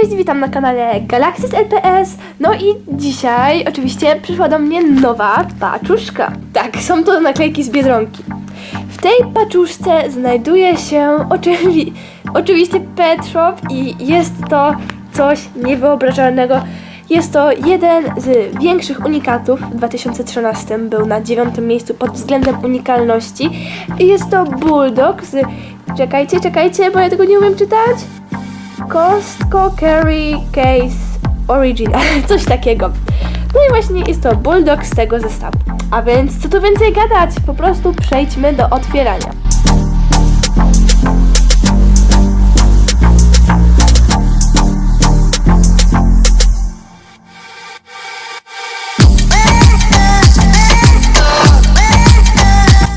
Cześć, witam na kanale Galaxys LPS. No i dzisiaj oczywiście przyszła do mnie nowa paczuszka. Tak, są to naklejki z Biedronki. W tej paczuszce znajduje się oczywi oczywiście Pet Shop i jest to coś niewyobrażalnego. Jest to jeden z większych unikatów. W 2013 był na dziewiątym miejscu pod względem unikalności. I Jest to Bulldog z... Czekajcie, czekajcie, bo ja tego nie umiem czytać. Costco Carry Case Original, coś takiego. No i właśnie jest to Bulldog z tego zestawu. A więc co tu więcej gadać? Po prostu przejdźmy do otwierania.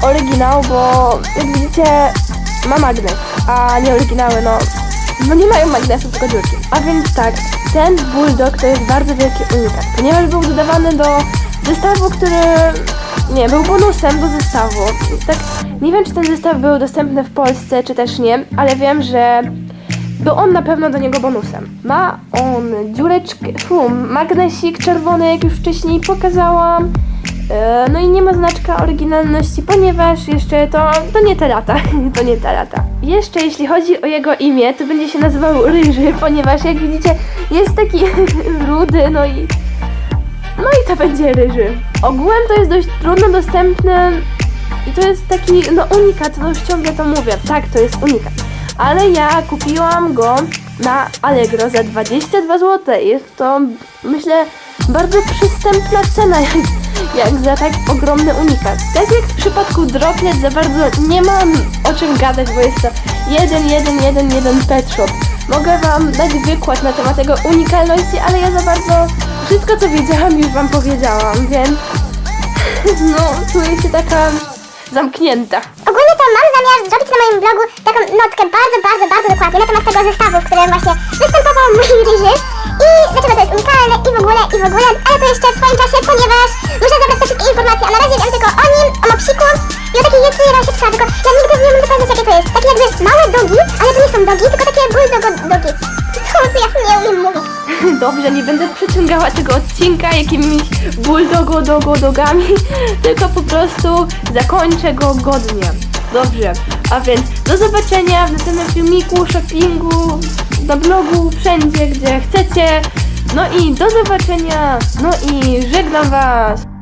Oryginał, bo jak widzicie ma magnes, a nie oryginały, no, no nie mają magnesu, tylko dziurki. A więc tak, ten Bulldog to jest bardzo wielki unikat, ponieważ był dodawany do zestawu, który, nie, był bonusem do zestawu. Tak, nie wiem, czy ten zestaw był dostępny w Polsce, czy też nie, ale wiem, że był on na pewno do niego bonusem. Ma on dziureczkę, fu, magnesik czerwony, jak już wcześniej pokazałam. E, No i nie ma znaczka oryginalności, ponieważ jeszcze to, to nie te lata, to nie te lata. Jeszcze jeśli chodzi o jego imię, to będzie się nazywał Ryży, ponieważ jak widzicie jest taki rudy, no i no i to będzie Ryży. Ogółem to jest dość trudno dostępne i to jest taki, no unikat, no już ciągle to mówię, tak, to jest unikat. Ale ja kupiłam go na Allegro za 22 zł. Jest to, myślę, bardzo przystępna cena, jak, za tak ogromny unikat. Tak jak w przypadku Droplet za bardzo nie mam o czym gadać, bo jest to jeden, jeden, jeden, jeden pet shop. Mogę wam dać wykład na temat tego unikalności, ale ja za bardzo wszystko co wiedziałam już wam powiedziałam, więc no czuję się taka zamknięta. Ogólnie to mam zamiar zrobić na moim blogu taką notkę bardzo, bardzo, bardzo dokładnie na temat tego zestawu, w którym właśnie występował mój ryży i dlaczego to jest unikalne i w ogóle, i w ogóle, jeszcze w swoim czasie, ponieważ muszę zebrać te wszystkie informacje, a na razie wiem tylko o nim, o mopsiku i o takiej jednej rasie psa, tylko ja nigdy nie wiem dokładnie jakie to jest. Takie jakby małe dogi, ale to nie są dogi, tylko takie bulldog dogi. Co ja nie umiem mówić. Dobrze, nie będę przeciągała tego odcinka jakimiś bulldogo-dogo-dogami, tylko po prostu zakończę go godnie. Dobrze, a więc do zobaczenia w następnym filmiku, shoppingu, na blogu, wszędzie, gdzie chcecie. No i do zobaczenia, no i żegnam Was.